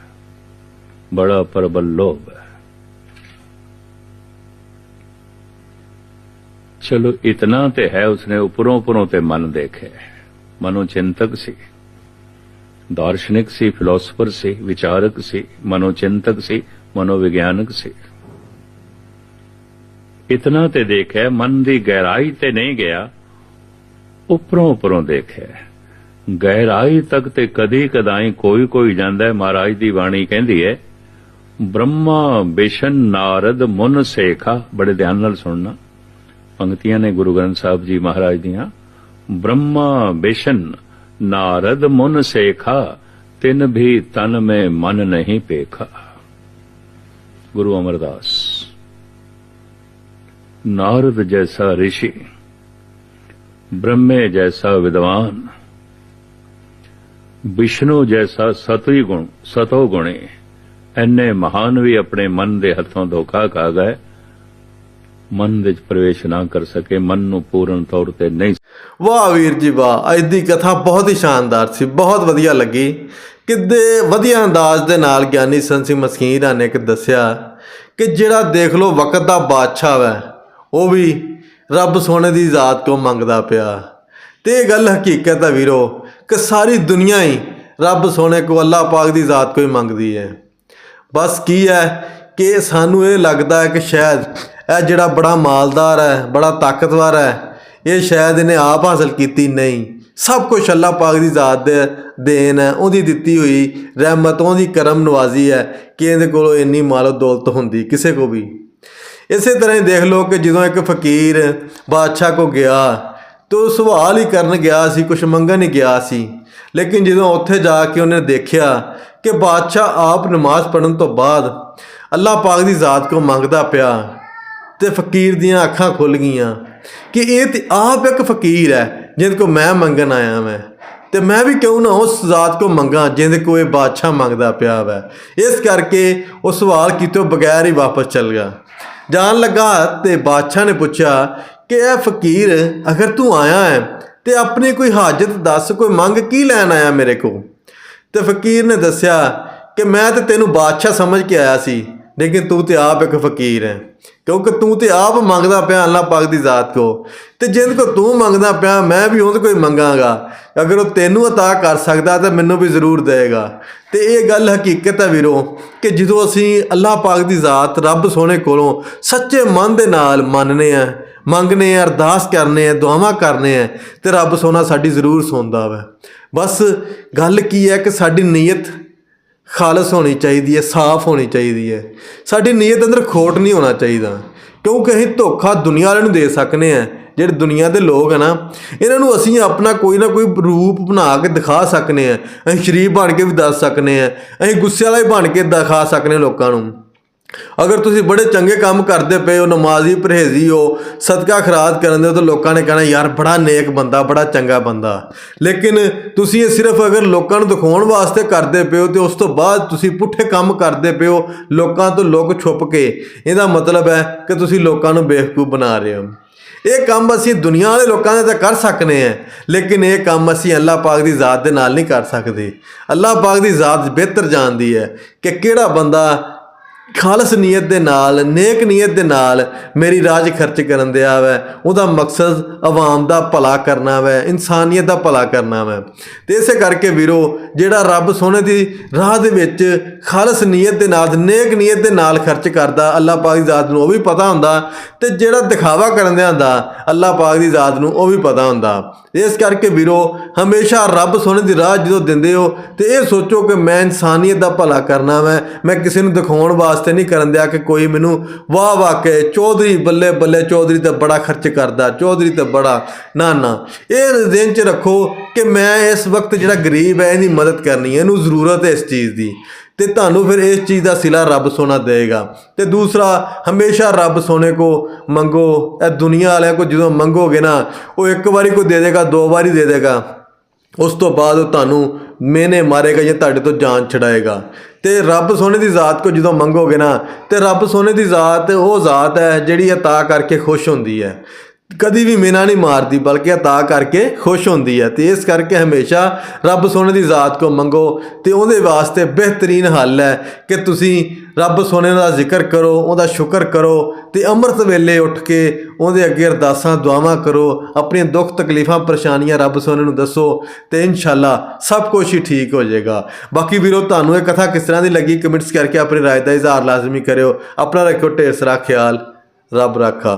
ਬੜਾ ਪ੍ਰਬਲ ਲੋਭ ਹੈ। ਚਲੋ ਇਤਨਾ ਤੇ ਹੈ, ਉਸਨੇ ਉਪਰੋਂ ਉਪਰੋਂ ਤੇ ਮਨ ਦੇਖੇ। ਮਨੋ ਚਿੰਤਕ ਸੀ। ਦਾਰਸ਼ਨਿਕ ਸੀ, ਫਿਲਾਸਫਰ ਸੀ, ਵਿਚਾਰਕ ਸੀ। ਮਨੋ ਚਿੰਤਕ ਸੀ ਮਨੋਵਿਗਿਆਨਕ ਸੀ। ਇਤਨਾ ਤੇ ਦੇਖਿਆ ਮਨ ਦੀ ਗਹਿਰਾਈ ਤੇ ਨਹੀਂ ਗਿਆ। ਉਪਰੋਂ ਉਪਰੋਂ ਦੇਖਿਆ ਗਹਿਰਾਈ ਤੱਕ ਤੇ ਕਦੀ ਕਦਾਈ ਕੋਈ ਕੋਈ ਜਾਂਦਾ ਹੈ। ਮਹਾਰਾਜ ਦੀ ਬਾਣੀ ਕਹਿੰਦੀ ਹੈ, ਬ੍ਰਹਮਾ ਬਿਸ਼ਨ ਨਾਰਦ ਮੁਨ ਸੇਖਾ। ਬੜੇ ਧਿਆਨ ਨਾਲ ਸੁਣਨਾ। ਪੰਕਤੀਆਂ ਨੇ ਗੁਰੂ ਗ੍ਰੰਥ ਸਾਹਿਬ ਜੀ ਮਹਾਰਾਜ ਦੀਆਂ, ਬ੍ਰਹਮਾ ਬਿਸ਼ਨ ਨਾਰਦ ਮੁਨ ਸੇਖਾ, ਤਿਨ ਵੀ ਤਨ ਮੇ ਮਨ ਨਹੀਂ ਪੇਖਾ। ਗੁਰੂ ਅਮਰਦਾਸ। ਨਾਰਦ ਜੈਸਾ ऋषि ब्रह्मे जैसा विद्वान ਵਿਸ਼ਨੂੰ ਜੈਸਾ ਸਤਵੀ ਗੁਣ ਸਤੋ ਗੁਣੇ ਐਨੇ ਮਹਾਨ ਵੀ ਆਪਣੇ ਮਨ ਦੇ ਹੱਥੋਂ ਧੋਖਾ ਖਾ ਗਏ ਮਨ ਵਿੱਚ ਪ੍ਰਵੇਸ਼ ਨਾ ਕਰ ਸਕੇ ਮਨ ਨੂੰ ਪੂਰਨ ਤੌਰ ਤੇ ਨਹੀਂ ਵਾਹ ਵੀਰ ਜੀ ਵਾਹ ਅੱਜ ਦੀ ਕਥਾ ਬਹੁਤ ਹੀ ਸ਼ਾਨਦਾਰ ਸੀ ਬਹੁਤ ਵਧੀਆ ਲੱਗੀ ਕਿੱਦੇ ਵਧੀਆ ਅੰਦਾਜ਼ ਦੇ ਨਾਲ ਗਿਆਨੀ ਸੰਤ ਸਿੰਘ ਮਸਕੀਨਾ ਨੇ ਕਿ ਦੱਸਿਆ ਕਿ ਜਿਹੜਾ ਦੇਖ ਲੋ ਵਕਤ ਦਾ ਬਾਦਸ਼ਾਹ ਵੈ ਉਹ ਵੀ ਰੱਬ ਸੋਨੇ ਦੀ ਜ਼ਾਤ ਤੋਂ ਮੰਗਦਾ ਪਿਆ। ਤੇ ਇਹ ਗੱਲ ਹਕੀਕਤ ਹੈ ਵੀਰੋ ਕਿ ਸਾਰੀ ਦੁਨੀਆ ਹੀ ਰੱਬ ਸੋਨੇ ਕੋ ਅੱਲਾਹ ਪਾਕ ਦੀ ਜ਼ਾਤ ਕੋਈ ਮੰਗਦੀ ਹੈ। ਬਸ ਕੀ ਹੈ ਕਿ ਸਾਨੂੰ ਇਹ ਲੱਗਦਾ ਹੈ ਕਿ ਸ਼ਾਇਦ ਇਹ ਜਿਹੜਾ ਬੜਾ ਮਾਲਦਾਰ ਹੈ, ਬੜਾ ਤਾਕਤਵਰ ਹੈ, ਇਹ ਸ਼ਾਇਦ ਇਹਨੇ ਆਪ ਹਾਸਲ ਕੀਤੀ ਨਹੀਂ। ਸਭ ਕੁਝ ਅੱਲਾਹ ਪਾਕ ਦੀ ਜ਼ਾਤ ਦੇ ਦੇਣ ਹੈ, ਉਹਦੀ ਦਿੱਤੀ ਹੋਈ ਰਹਿਮਤ, ਉਹਦੀ ਕਰਮ ਨਵਾਜ਼ੀ ਹੈ ਕਿ ਇਹਦੇ ਕੋਲੋਂ ਇੰਨੀ ਮਾਲੋ ਦੌਲਤ ਹੁੰਦੀ, ਕਿਸੇ ਕੋ ਵੀ। ਇਸੇ ਤਰ੍ਹਾਂ ਹੀ ਦੇਖ ਲਓ ਕਿ ਜਦੋਂ ਇੱਕ ਫਕੀਰ ਬਾਦਸ਼ਾਹ ਕੋ ਗਿਆ ਤੇ ਉਹ ਸਵਾਲ ਹੀ ਕਰਨ ਗਿਆ ਸੀ ਕੁਝ ਮੰਗਣ ਹੀ ਗਿਆ ਸੀ। ਲੇਕਿਨ ਜਦੋਂ ਉੱਥੇ ਜਾ ਕੇ ਉਹਨੇ ਦੇਖਿਆ ਕਿ ਬਾਦਸ਼ਾਹ ਆਪ ਨਮਾਜ਼ ਪੜਨ ਤੋਂ ਬਾਅਦ ਅੱਲਾਹ ਪਾਕ ਦੀ ਜ਼ਾਤ ਕੋ ਮੰਗਦਾ ਪਿਆ ਤੇ ਫਕੀਰ ਦੀਆਂ ਅੱਖਾਂ ਖੁੱਲ ਗਈਆਂ ਕਿ ਇਹ ਤੇ ਆਪ ਇੱਕ ਫਕੀਰ ਹੈ, ਜਿਹਦੇ ਕੋ ਮੈਂ ਮੰਗਣ ਆਇਆ ਮੈਂ ਤੇ ਮੈਂ ਵੀ ਕਿਉਂ ਨਾ ਉਸ ਜ਼ਾਤ ਕੋ ਮੰਗਾ ਜਿਹਦੇ ਕੋ ਇਹ ਬਾਦਸ਼ਾਹ ਮੰਗਦਾ ਪਿਆ ਵੈ। ਇਸ ਕਰਕੇ ਉਹ ਸਵਾਲ ਕੀਤੋਂ ਬਗੈਰ ਹੀ ਵਾਪਸ ਚਲ ਗਿਆ। ਜਾਣ ਲੱਗਾ ਤੇ ਬਾਦਸ਼ਾਹ ਨੇ ਪੁੱਛਿਆ ਕਿ ਇਹ ਫਕੀਰ ਅਗਰ ਤੂੰ ਆਇਆ ਹੈ ਤੇ ਆਪਣੀ ਕੋਈ ਹਾਜਤ ਦੱਸ, ਕੋਈ ਮੰਗ ਕੀ ਲੈਣ ਆਇਆ ਮੇਰੇ ਕੋ ਤੇ ਫਕੀਰ ਨੇ ਦੱਸਿਆ ਕਿ ਮੈਂ ਤੇ ਤੈਨੂੰ ਬਾਦਸ਼ਾਹ ਸਮਝ ਕੇ ਆਇਆ ਸੀ। ਲੇਕਿਨ ਤੂੰ ਤੇ ਆਪ ਇੱਕ ਫਕੀਰ ਹੈ ਕਿਉਂਕਿ ਤੂੰ ਤੇ ਆਪ ਮੰਗਦਾ ਪਿਆ ਅੱਲਾਹ ਪਾਕ ਦੀ ਜ਼ਾਤ ਕੋ ਤੇ ਜਿੰਦ ਕੋ ਤੂੰ ਮੰਗਦਾ ਪਿਆ ਮੈਂ ਵੀ ਉਹਦੇ ਕੋਈ ਮੰਗਾਂਗਾ ਅਗਰ ਉਹ ਤੈਨੂੰ عطا ਕਰ ਸਕਦਾ ਤਾਂ ਮੈਨੂੰ ਵੀ ਜ਼ਰੂਰ ਦੇਗਾ ਤੇ ਇਹ ਗੱਲ ਹਕੀਕਤ ਹੈ ਵੀਰੋ ਕਿ ਜਦੋਂ ਅਸੀਂ ਅੱਲਾਹ ਪਾਕ ਦੀ ਜ਼ਾਤ ਰੱਬ ਸੋਹਣੇ ਕੋਲੋਂ ਸੱਚੇ ਮਨ ਦੇ ਨਾਲ ਮੰਨਨੇ ਆ ਮੰਗਨੇ ਆ ਅਰਦਾਸ ਕਰਨੇ ਆ ਦੁਆਵਾਂ ਕਰਨੇ ਆ ਤੇ ਰੱਬ ਸੋਹਣਾ ਸਾਡੀ ਜ਼ਰੂਰ ਸੁਣਦਾ ਵਾ ਬਸ ਗੱਲ ਕੀ ਹੈ ਕਿ ਸਾਡੀ ਨੀਅਤ ਖਾਲਸ ਹੋਣੀ ਚਾਹੀਦੀ ਹੈ, ਸਾਫ਼ ਹੋਣੀ ਚਾਹੀਦੀ ਹੈ। ਸਾਡੀ ਨੀਅਤ ਅੰਦਰ ਖੋਟ ਨਹੀਂ ਹੋਣਾ ਚਾਹੀਦਾ। ਕਿਉਂਕਿ ਅਸੀਂ ਧੋਖਾ ਦੁਨੀਆ ਵਾਲਿਆਂ ਨੂੰ ਦੇ ਸਕਨੇ ਆ। ਜਿਹੜੇ ਦੁਨੀਆ ਦੇ ਲੋਕ ਆ ਨਾ, ਇਹਨਾਂ ਨੂੰ ਅਸੀਂ ਆਪਣਾ ਕੋਈ ਨਾ ਕੋਈ ਰੂਪ ਬਣਾ ਕੇ ਦਿਖਾ ਸਕਨੇ ਆ। ਅਸੀਂ ਸ਼ਰੀਫ ਬਣ ਕੇ ਵੀ ਦੱਸ ਸਕਨੇ ਆ। ਅਸੀਂ ਗੁੱਸੇ ਵਾਲਾ ਹੀ ਬਣ ਕੇ ਦਿਖਾ ਸਕਨੇ ਲੋਕਾਂ ਨੂੰ। ਅਗਰ ਤੁਸੀਂ ਬੜੇ ਚੰਗੇ ਕੰਮ ਕਰਦੇ ਪਏ ਹੋ, ਨਮਾਜ਼ੀ, ਪਰਹੇਜ਼ੀ ਹੋ, ਸਦਕਾ ਖਰਾਤ ਕਰਨ ਦੇ ਹੋ, ਤਾਂ ਲੋਕਾਂ ਨੇ ਕਹਿਣਾ, ਯਾਰ, ਬੜਾ ਨੇਕ ਬੰਦਾ, ਬੜਾ ਚੰਗਾ ਬੰਦਾ। ਲੇਕਿਨ ਤੁਸੀਂ ਇਹ ਸਿਰਫ ਅਗਰ ਲੋਕਾਂ ਨੂੰ ਦਿਖਾਉਣ ਵਾਸਤੇ ਕਰਦੇ ਪਏ ਹੋ, ਤੇ ਉਸ ਤੋਂ ਬਾਅਦ ਤੁਸੀਂ ਪੁੱਠੇ ਕੰਮ ਕਰਦੇ ਪਏ ਹੋ, ਲੋਕਾਂ ਤੋਂ ਲੋਕ ਛੁਪ ਕੇ। ਇਹਦਾ ਮਤਲਬ ਹੈ ਕਿ ਤੁਸੀਂ ਲੋਕਾਂ ਨੂੰ ਬੇਵਕੂਫ ਬਣਾ ਰਹੇ ਹੋ। ਇਹ ਕੰਮ ਅਸੀਂ ਦੁਨੀਆ ਵਾਲੇ ਲੋਕਾਂ ਦੇ ਤਾਂ ਕਰ ਸਕਨੇ ਆ, ਲੇਕਿਨ ਇਹ ਕੰਮ ਅਸੀਂ ਅੱਲਾਹ ਪਾਕ ਦੀ ਜ਼ਾਤ ਦੇ ਨਾਲ ਨਹੀਂ ਕਰ ਸਕਦੇ। ਅੱਲਾਹ ਪਾਕ ਦੀ ਜ਼ਾਤ ਬਿਹਤਰ ਜਾਣਦੀ ਹੈ ਕਿ ਕਿਹੜਾ ਬੰਦਾ ਖਾਲਸ ਨੀਅਤ ਦੇ ਨਾਲ, ਨੇਕ ਨੀਅਤ ਦੇ ਨਾਲ ਮੇਰੀ ਰਾਜ ਖਰਚ ਕਰਨ ਦਿਆ ਵੈ ਉਹਦਾ ਮਕਸਦ ਆਵਾਮ ਦਾ ਭਲਾ ਕਰਨਾ ਵੈ, ਇਨਸਾਨੀਅਤ ਦਾ ਭਲਾ ਕਰਨਾ ਵੈ। ਤੇ ਇਸੇ ਕਰਕੇ ਵੀਰੋ, ਜਿਹੜਾ ਰੱਬ ਸੋਹਣੇ ਦੀ ਰਾਹ ਦੇ ਵਿੱਚ ਖਾਲਸ ਨੀਅਤ ਦੇ ਨਾਲ, ਨੇਕ ਨੀਅਤ ਦੇ ਨਾਲ ਖਰਚ ਕਰਦਾ, ਅੱਲਾਹ ਪਾਕ ਦੀ ਜ਼ਾਤ ਨੂੰ ਉਹ ਵੀ ਪਤਾ ਹੁੰਦਾ ਤੇ ਜਿਹੜਾ ਦਿਖਾਵਾ ਕਰਨ ਦਿਆ ਹੁੰਦਾ, ਅੱਲਾਹ ਪਾਕ ਦੀ ਜ਼ਾਤ ਨੂੰ ਉਹ ਵੀ ਪਤਾ ਹੁੰਦਾ। ਇਸ ਕਰਕੇ ਵੀਰੋ, ਹਮੇਸ਼ਾ ਰੱਬ ਸੋਹਣੇ ਦੀ ਰਾਹ ਜਦੋਂ ਦਿੰਦੇ ਹੋ ਤੇ ਇਹ ਸੋਚੋ ਕਿ ਮੈਂ ਇਨਸਾਨੀਅਤ ਦਾ ਭਲਾ ਕਰਨਾ ਵੈ, ਮੈਂ ਕਿਸੇ ਨੂੰ ਦਿਖਾਉਣ ਵਾਸਤੇ ਵਾਸਤੇ ਨਹੀਂ ਕਰਨ ਦਿਆ ਕਿ ਕੋਈ ਮੈਨੂੰ ਵਾਹ ਵਾਹ ਕੇ ਚੌਧਰੀ ਬੱਲੇ ਬੱਲੇ, ਚੌਧਰੀ ਤੇ ਬੜਾ ਖਰਚ ਕਰਦਾ, ਚੌਧਰੀ ਤੇ ਬੜਾ, ਨਾ ਨਾ। ਇਹ ਦਿਨ ਚ ਰੱਖੋ ਕਿ ਮੈਂ ਇਸ ਵਕਤ ਜਿਹੜਾ ਗਰੀਬ ਹੈ, ਇਹਦੀ ਮਦਦ ਕਰਨੀ ਹੈ, ਇਹਨੂੰ ਜ਼ਰੂਰਤ ਹੈ ਇਸ ਚੀਜ਼ ਦੀ। ਤੇ ਤੁਹਾਨੂੰ ਫਿਰ ਇਸ ਚੀਜ਼ ਦਾ ਸਿਲਾ ਰੱਬ ਸੋਨਾ ਦੇਗਾ ਤੇ ਦੂਸਰਾ, ਹਮੇਸ਼ਾ ਰੱਬ ਸੋਨੇ ਕੋ ਮੰਗੋ, ਇਹ ਦੁਨੀਆ ਵਾਲਿਆਂ ਕੋ ਜਦੋਂ ਮੰਗੋਗੇ ਨਾ, ਉਹ ਇੱਕ ਵਾਰੀ ਕੋ ਦੇ ਦੇਗਾ, ਦੋ ਵਾਰੀ ਦੇ ਦੇਗਾ। ਉਸ ਤੋਂ ਬਾਅਦ ਉਹ ਤੁਹਾਨੂੰ ਮੇਨੇ ਮਾਰੇਗਾ ਜਾਂ ਤੁਹਾਡੇ ਤੋਂ ਜਾਨ ਛਡਾਏਗਾ। ਤੇ ਰੱਬ ਸੋਨੇ ਦੀ ਜ਼ਾਤ ਕੋ ਜਦੋਂ ਮੰਗੋਗੇ ਨਾ, ਤੇ ਰੱਬ ਸੋਨੇ ਦੀ ਜ਼ਾਤ, ਉਹ ਜ਼ਾਤ ਹੈ ਜਿਹੜੀ ਅਤਾ ਕਰਕੇ ਖੁਸ਼ ਹੁੰਦੀ ਹੈ। ਕਦੀ ਵੀ ਮੇਨਾ ਨਹੀਂ ਮਾਰਦੀ, ਬਲਕਿ ਅਤਾ ਕਰਕੇ ਖੁਸ਼ ਹੁੰਦੀ ਹੈ ਤੇ ਇਸ ਕਰਕੇ ਹਮੇਸ਼ਾ ਰੱਬ ਸੋਨੇ ਦੀ ਜ਼ਾਤ ਕੋ ਮੰਗੋ ਤੇ ਉਹਦੇ ਵਾਸਤੇ ਬਿਹਤਰੀਨ ਹੱਲ ਹੈ ਕਿ ਤੁਸੀਂ ਰੱਬ ਸੋਨੇ ਦਾ ਜ਼ਿਕਰ ਕਰੋ, ਉਹਦਾ ਸ਼ੁਕਰ ਕਰੋ ਤੇ ਅੰਮ੍ਰਿਤ ਵੇਲੇ ਉੱਠ ਕੇ ਉਹਦੇ ਅੱਗੇ ਅਰਦਾਸਾਂ, ਦੁਆਵਾਂ ਕਰੋ, ਆਪਣੀਆਂ ਦੁੱਖ ਤਕਲੀਫਾਂ, ਪਰੇਸ਼ਾਨੀਆਂ ਰੱਬ ਸੋਨੇ ਨੂੰ ਦੱਸੋ ਤੇ ਇਨਸ਼ਾਅੱਲਾ ਸਭ ਕੁਝ ਹੀ ਠੀਕ ਹੋ ਜਾਏਗਾ। ਬਾਕੀ ਵੀਰੋ, ਤੁਹਾਨੂੰ ਇਹ ਕਥਾ ਕਿਸ ਤਰ੍ਹਾਂ ਦੀ ਲੱਗੀ ਕਮੈਂਟਸ ਕਰਕੇ ਆਪਣੀ ਰਾਏ ਦਾ ਇਜ਼ਹਾਰ ਲਾਜ਼ਮੀ ਕਰਿਓ। ਆਪਣਾ ਰੱਖਿਓ ਢੇਰ ਸਾਰਾ ਖਿਆਲ। ਰੱਬ ਰਾਖਾ।